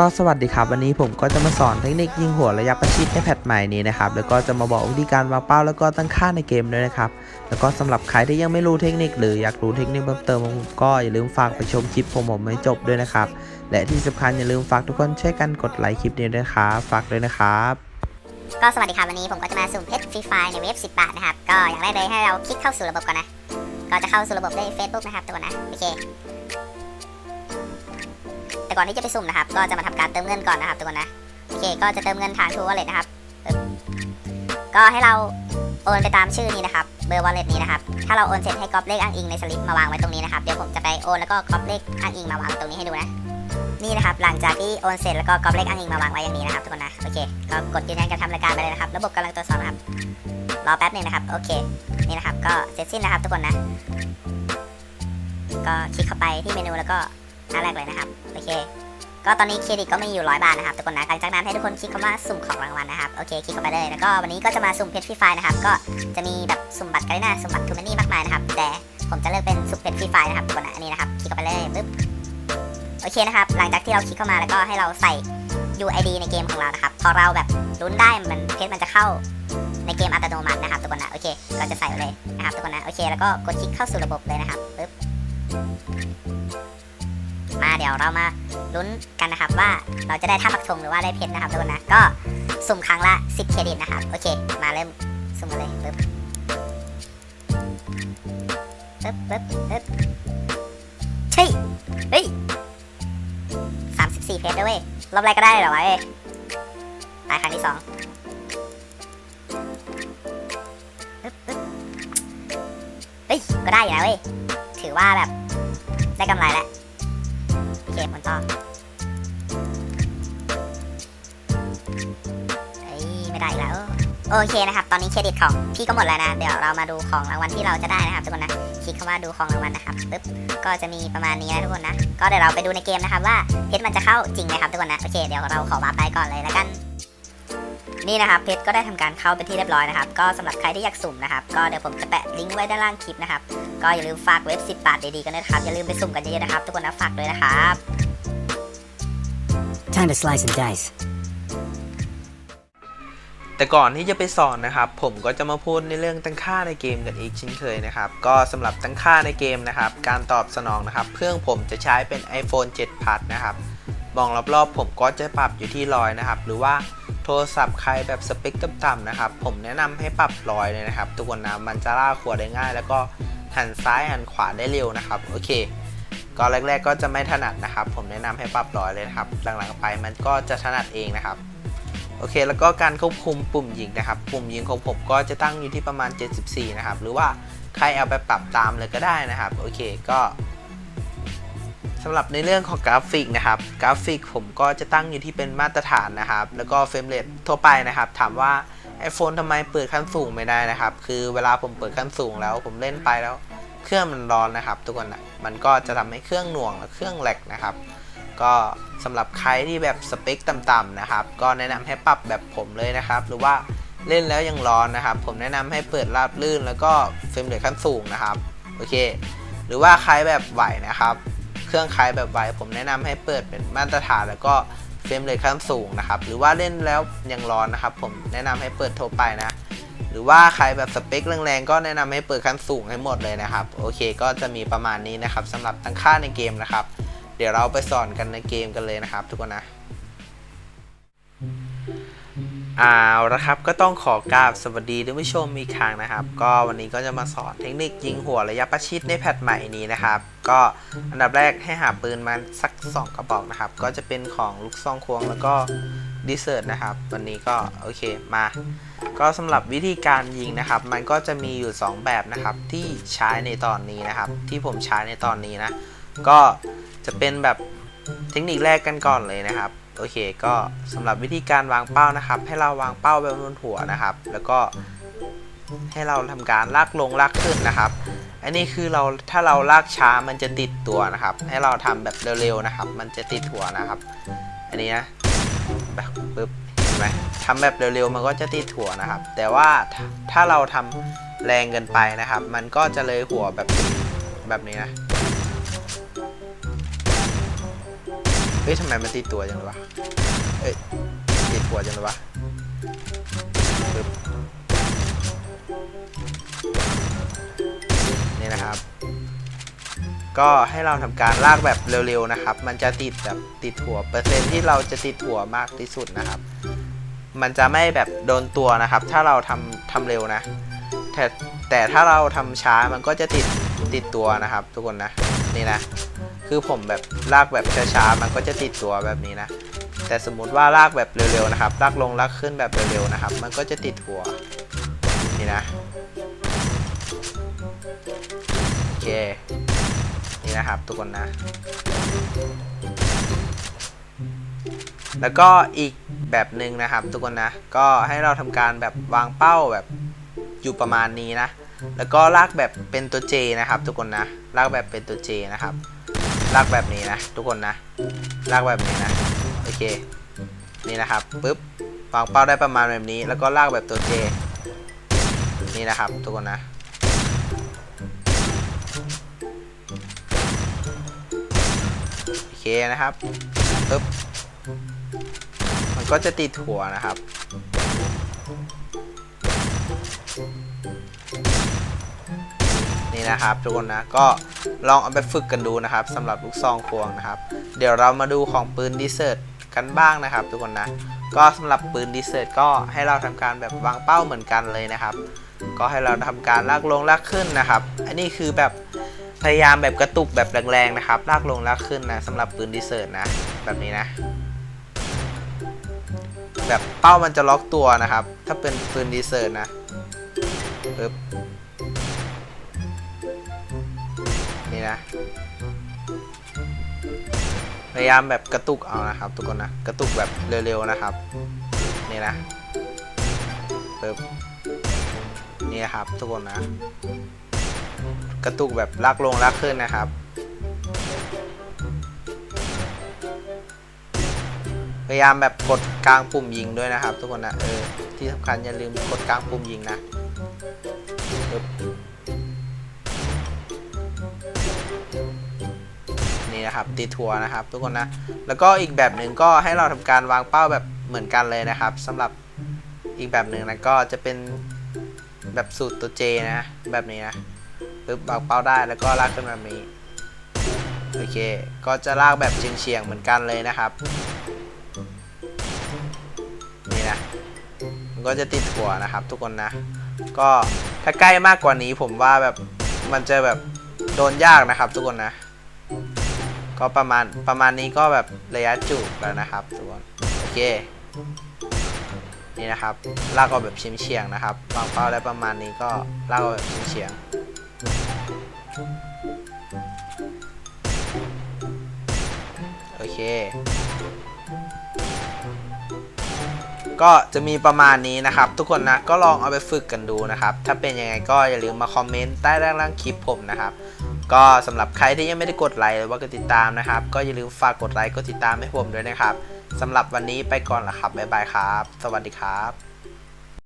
ก็สวัสดีครับวันนี้ผมก็จะมาสอนเทคนิคยิงหัวระยะประชิดในแพทใหม่นี้นะครับแล้วก็จะมาบอกวิธีการวางเป้าแล้วก็ตั้งค่าในเกมด้วยนะครับแล้วก็สำหรับใครที่ยังไม่รู้เทคนิคหรืออยากรู้เทคนิคเพิ่มเติมผมก็อย่าลืมฝากไปชมคลิปผมผมให้จบด้วยนะครับและที่สำคัญอย่าลืมฝากทุกคนช่วยกันกดไลค์คลิปนี้ด้วยครับฝากด้วยนะครับก็สวัสดีครับวันนี้ผมก็จะมาสุ่มเพชรฟรีไฟในเว็บ10 บาทนะครับก็อย่างแรกเลยให้เราคลิกเข้าสู่ระบบก่อนนะก็จะเข้าสู่ระบบด้วย Facebook นะครับทุกคนนะโอเค ก่อนที่จะไปสุ่มนะครับ ก็จะมาทำการเติมเงินก่อนนะครับทุกคนนะโอเคก็จะเติมเงินทาง True Wallet นะครับก็ให้เราโอนไปตามชื่อนี้นะครับเบอร์ wallet นี้นะครับถ้าเราโอนเสร็จให้ก๊อปเลขอ้างอิงในสลิปมาวางไว้ตรงนี้นะครับเดี๋ยวผมจะไปโอนแล้วก็ก๊อปเลขอ้างอิงมาวางตรงนี้ให้ดูนะนี่นะครับหลังจากที่โอนเสร็จแล้วก็ก๊อปเลขอ้างอิงมาวางไว้อย่างนี้นะครับทุกคนนะโอเคก็กดยืนยันการทำรายการไปเลยนะครับ ระบบกำลังตรวจสอบนะครับรอแป๊บหนึงนะครับโอเคนี่นะครับก็เสร็จสิ้นนะครับทุกคนนะ ก็คลิกเข้าไปที่เมนูแล้วก็ หน้าแรกเลยนะครับ โอเค ก็ตอนนี้เครดิตก็มีอยู่ร้อยบาทนะครับทุกคนนะหลังจากนั้นให้ทุกคนคลิกคำว่าสุ่มของรางวัลนะครับ โอเค คลิกเข้าไปเลย แล้วก็วันนี้ก็จะมาสุ่มเพชรฟรีไฟล์นะครับ ก็จะมีแบบสุ่มบัตรกันหน้าสุ่มบัตรทูแมนนี่มากมายนะครับ แต่ผมจะเลือกเป็นสุ่มเพชรฟรีไฟล์นะครับทุกคนนะอันนี้นะครับ คลิกเข้าไปเลยปึ๊บ โอเคนะครับ หลังจากที่เราคลิกเข้ามาแล้วก็ให้เราใส่ UID ในเกมของเรานะครับ พอเราแบบลุ้นได้มันเพชรมันจะเข้าในเกมอัตโนมัตินะครับทุกคนนะ โอเค ก็จะใส่เลยนะครับทุกคนนะ โอเค แล้วก็กดคลิกเข้าสู่ระบบเลยนะครับปึ๊บ มาเดี๋ยวเรามาลุ้นกันนะครับว่าเราจะได้ท่าปักธงหรือว่าได้เพชรนะครับทุกคนนะก็สุ่มครั้งละ 10 เครดิตนะครับ โอเค มาเริ่มสุ่มกันเลยปึ๊บปึ๊บปึ๊บปึ๊บเฮ้ยเฮ้ยสามสิบสี่เพชรด้วยเวยรอบแรกก็ได้เลยหรอวะเอ้ตายครั้งที่สองปึ๊บปึ๊บเฮ้ย ก็ได้อยู่นะเว้ย ถือว่าแบบ ได้กำไรแล้ว เคมันต่อไม่ได้อีกแล้วโอเคนะครับ ตอนนี้เครดิตของพี่ก็หมดแล้วนะ เดี๋ยวเรามาดูของรางวัลที่เราจะได้นะครับทุกคนนะ คลิกคำว่าดูของรางวัลนะครับปึ๊บ ก็จะมีประมาณนี้นะทุกคนนะ ก็เดี๋ยวเราไปดูในเกมนะครับว่าเพชรมันจะเข้าจริงไหมครับทุกคนนะ โอเค เดี๋ยวเราขอวาร์ปไปก่อนเลยแล้วกัน นี่นะครับเพชรก็ได้ทำการเข้าเป็นที่เรียบร้อยนะครับก็สำหรับใครที่อยากสุ่มนะครับก็เดี๋ยวผมจะแปะลิงก์ไว้ด้านล่างคลิปนะครับก็อย่าลืมฝากเว็บ 10 บาทดีๆกันด้วยนะครับอย่าลืมไปสุ่มกันเยอะๆนะครับ ทุกคนนะฝากด้วยนะครับ Time to slice and dice. แต่ก่อนที่จะไปสอนนะครับผมก็จะมาพูดในเรื่องตั้งค่าในเกมกันอีกเช่นเคยนะครับก็สำหรับตั้งค่าในเกมนะครับการตอบสนองนะครับเครื่องผมจะใช้เป็น iPhone 7 Plus นะครับมองรอบๆผมก็จะปรับอยู่ที่ร้อยนะครับหรือว่า โทรศัพท์ใครแบบสเปคต่ำๆนะครับ ผมแนะนำให้ปรับรอยเลยนะครับ ทุกคนนะมันจะล่าขวดได้ง่าย แล้วก็หันซ้ายหันขวาได้เร็วนะครับ โอเค ก็แรก ๆ ก็จะไม่ถนัดนะครับ ผมแนะนำให้ปรับรอยเลยนะครับ หลังๆไปมันก็จะถนัดเองนะครับโอเค แล้วก็การควบคุมปุ่มยิงนะครับ ปุ่มยิงของผมก็จะตั้งอยู่ที่ประมาณ 74 นะครับ หรือว่าใครเอาไปปรับตามเลยก็ได้นะครับ โอเค ก็ำหรับในเรื่องของกราฟิกนะครับกราฟิกผมก็จะตั้งอยู่ที่เป็นมาตรฐานนะครับ แล้วก็เฟรมเรททั่วไปนะครับ ถามว่า iPhone ทำไมเปิดขั้นสูงไม่ได้นะครับ คือเวลาผมเปิดขั้นสูงแล้วผมเล่นไปแล้ว เครื่องมันร้อนนะครับ ทุกคนนะมันก็จะทำให้เครื่องหน่วงและเครื่องแหลกนะครับ ก็สำหรับใครที่แบบสเปคต่ำๆนะครับ ก็แนะนำให้ปรับแบบผมเลยนะครับ หรือว่าเล่นแล้วยังร้อนนะครับ ผมแนะนำให้เปิดราบลื่น แล้วก็เฟรมเรทขั้นสูงนะครับ โอเค หรือว่าใครแบบไหวนะครับ เครื่องขายแบบไวผมแนะนำให้เปิดเป็นมาตรฐานแล้วก็เฟรมเรทขั้นสูงนะครับ หรือว่าเล่นแล้วยังร้อนนะครับ ผมแนะนำให้เปิดทั่วไปนะ หรือว่าใครแบบสเปคแรงๆ ก็แนะนำให้เปิดขั้นสูงให้หมดเลยนะครับ โอเค ก็จะมีประมาณนี้นะครับสำหรับตั้งค่าในเกมนะครับ เดี๋ยวเราไปสอนกันในเกมกันเลยนะครับ ทุกคนนะ เอาละครับก็ต้องขอกราบสวัสดีท่านผู้ชมอีกครั้งนะครับ ก็วันนี้ก็จะมาสอนเทคนิคยิงหัวระยะประชิดในแพทใหม่นี้นะครับ ก็อันดับแรกให้หาปืนมาสัก 2 กระบอกนะครับ ก็จะเป็นของลูกซองควงแล้วก็ดีเซอร์ตนะครับ วันนี้ก็โอเคมา ก็สำหรับวิธีการยิงนะครับ มันก็จะมีอยู่ 2 แบบนะครับ ที่ใช้ในตอนนี้นะครับ ที่ผมใช้ในตอนนี้นะ ก็จะเป็นแบบเทคนิคแรกกันก่อนเลยนะครับ โอเค ก็สำหรับวิธีการวางเป้านะครับ ให้เราวางเป้าแบบบนหัวนะครับ แล้วก็ให้เราทำการลากลงลากขึ้นนะครับ อันนี้คือเราถ้าเราลากช้ามันจะติดตัวนะครับ ให้เราทำแบบเร็วๆนะครับ มันจะติดหัวนะครับ อันนี้นะแบบปึ๊บเห็นไหมทำแบบเร็วๆมันก็จะติดหัวนะครับ แต่ว่าถ้าเราทำแรงเกินไปนะครับ มันก็จะเลยหัวแบบแบบนี้นะ เฮ้ยทำไมมันติดตัวจังเลยวะเอ้ยติดหัวจังเลยวะปึ๊บนี่นะครับ ก็ให้เราทำการลากแบบเร็วๆนะครับ มันจะติดแบบติดหัวเปอร์เซ็นที่เราจะติดหัวมากที่สุดนะครับ มันจะไม่แบบโดนตัวนะครับ ถ้าเราทำทำเร็วนะ แต่แต่ถ้าเราทำช้ามันก็จะติดติดตัวนะครับ ทุกคนนะนี่นะ คือผมแบบลากแบบช้าๆมันก็จะติดตัวแบบนี้นะ แต่สมมุติว่าลากแบบเร็วๆนะครับ ลากลงลากขึ้นแบบเร็วๆนะครับ มันก็จะติดหัวนี่นะโอเคนี่นะครับทุกคนนะ แล้วก็อีกแบบหนึ่งนะครับ ทุกคนนะ ก็ให้เราทำการแบบวางเป้าแบบอยู่ประมาณนี้นะ แล้วก็ลากแบบเป็นตัว J นะครับ ทุกคนนะ ลากแบบเป็นตัว J นะครับ ลากแบบนี้นะ ทุกคนนะ ลากแบบนี้นะ โอเค นี่นะครับปุ๊บวางเป้าได้ประมาณแบบนี้ แล้วก็ลากแบบตัว J นี่นะครับ ทุกคนนะโอเคนะครับปุ๊บมันก็จะติดหัวนะครับนี่นะครับทุกคนนะก็ ลองเอาไปฝึกกันดูนะครับสำหรับลูกซองควงนะครับ เดี๋ยวเรามาดูของปืนดีเซอร์ตกันบ้างนะครับ ทุกคนนะก็สำหรับปืนดีเซอร์ตก็ให้เราทำการแบบวางเป้าเหมือนกันเลยนะครับ ก็ให้เราทำการลากลงลากขึ้นนะครับ อันนี้คือแบบพยายามแบบกระตุกแบบแรงๆนะครับ ลากลงลากขึ้นนะสำหรับปืนดีเซอร์ตนะแบบนี้นะแบบเป้ามันจะล็อกตัวนะครับ ถ้าเป็นปืนดีเซอร์ตนะปึ๊บะพยายามแบบกระตุกเอานะครับ ทุกคนนะ กระตุกแบบเร็วๆนะครับ นี่นะปึ๊บนี่นะครับ ทุกคนนะ กระตุกแบบลากลงลากขึ้นนะครับพยายามแบบกดกลางปุ่มยิงด้วยนะครับ ทุกคนนะเออที่สำคัญอย่าลืมกดกลางปุ่มยิงนะ นะครับตีทัวร์นะครับ ทุกคนนะ แล้วก็อีกแบบหนึ่งก็ให้เราทำการวางเป้าแบบเหมือนกันเลยนะครับสำหรับอีกแบบหนึ่งนะก็จะเป็นแบบสูตรตัวเจนะแบบนี้นะปึ๊บวางเป้าได้แล้วก็ลากขึ้นแบบนี้โอเค ก็จะลากแบบเฉียงๆเหมือนกันเลยนะครับนี่นะมันก็จะติดหัวนะครับ ทุกคนนะ ก็ถ้าใกล้มากกว่านี้ผมว่าแบบมันจะแบบโดนยากนะครับ ทุกคนนะ ก็ประมาณประมาณนี้ก็แบบระยะจูบแล้วนะครับทุกคนโอเคนี่นะครับลากเอาแบบเฉียงนะครับวางเป้าได้ประมาณนี้ก็ลากเอาแบบเฉียงโอเค ก็จะมีประมาณนี้นะครับ ทุกคนนะก็ลองเอาไปฝึกกันดูนะครับ ถ้าเป็นยังไงก็อย่าลืมมาคอมเมนต์ใต้ด้านล่างคลิปผมนะครับ ก็สำหรับใครที่ยังไม่ได้กดไลค์หรือว่ากดติดตามนะครับ ก็อย่าลืมฝากกดไลค์กดติดตามให้ผมด้วยนะครับสำหรับวันนี้ไปก่อนละครับบ๊ายบายครับ สวัสดีครับ